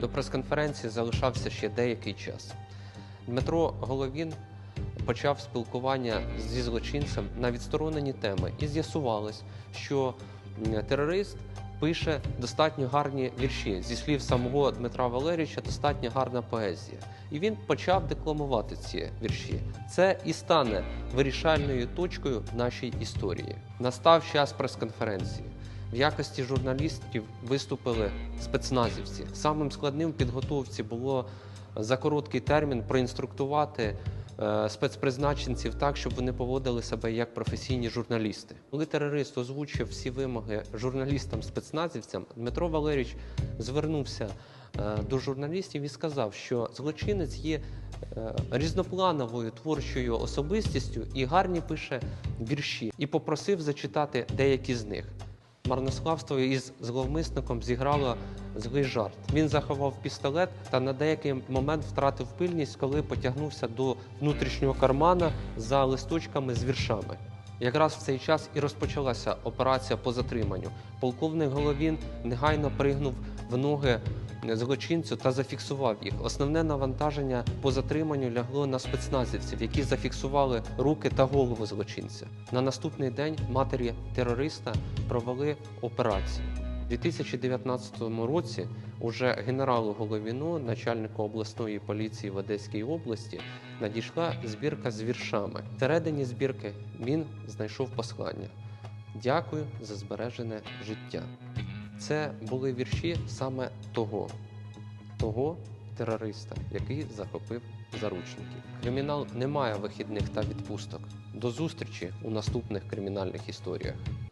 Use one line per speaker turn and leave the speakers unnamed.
До прес-конференції залишався ще деякий час. Дмитро Головін почав спілкування зі злочинцем на відсторонені теми, і з'ясувалось, що терорист пише достатньо гарні вірші. Зі слів самого Дмитра Валерійовича, достатньо гарна поезія. І він почав декламувати ці вірші. Це і стане вирішальною точкою в нашій історії. Настав час прес-конференції. Якості журналістів виступили спецназівці. Самим складним в підготовці було за короткий термін проінструктувати е, спецпризначенців так, щоб вони поводили себе як професійні журналісти. Коли терорист озвучив всі вимоги журналістам-спецназівцям, Дмитро Валерійович звернувся е, до журналістів і сказав, що злочинець є е, різноплановою творчою особистістю і гарні пише вірші, і попросив зачитати деякі з них. Марнославство із зловмисником зіграло злий жарт. Він заховав пістолет та на деякий момент втратив пильність, коли потягнувся до внутрішнього кармана за листочками з віршами. Якраз в цей час і розпочалася операція по затриманню. Полковник Головін негайно пригнув в ноги злочинцю та зафіксував їх. Основне навантаження по затриманню лягло на спецназівців, які зафіксували руки та голову злочинця. На наступний день матері терориста провели операцію. У 2019 році уже генералу Головіну, начальнику обласної поліції в Одеській області, надійшла збірка з віршами. Всередині збірки він знайшов послання. Дякую за збережене життя. Це були вірші саме того, того терориста, який захопив заручників. Кримінал не має вихідних та відпусток. До зустрічі у наступних кримінальних історіях.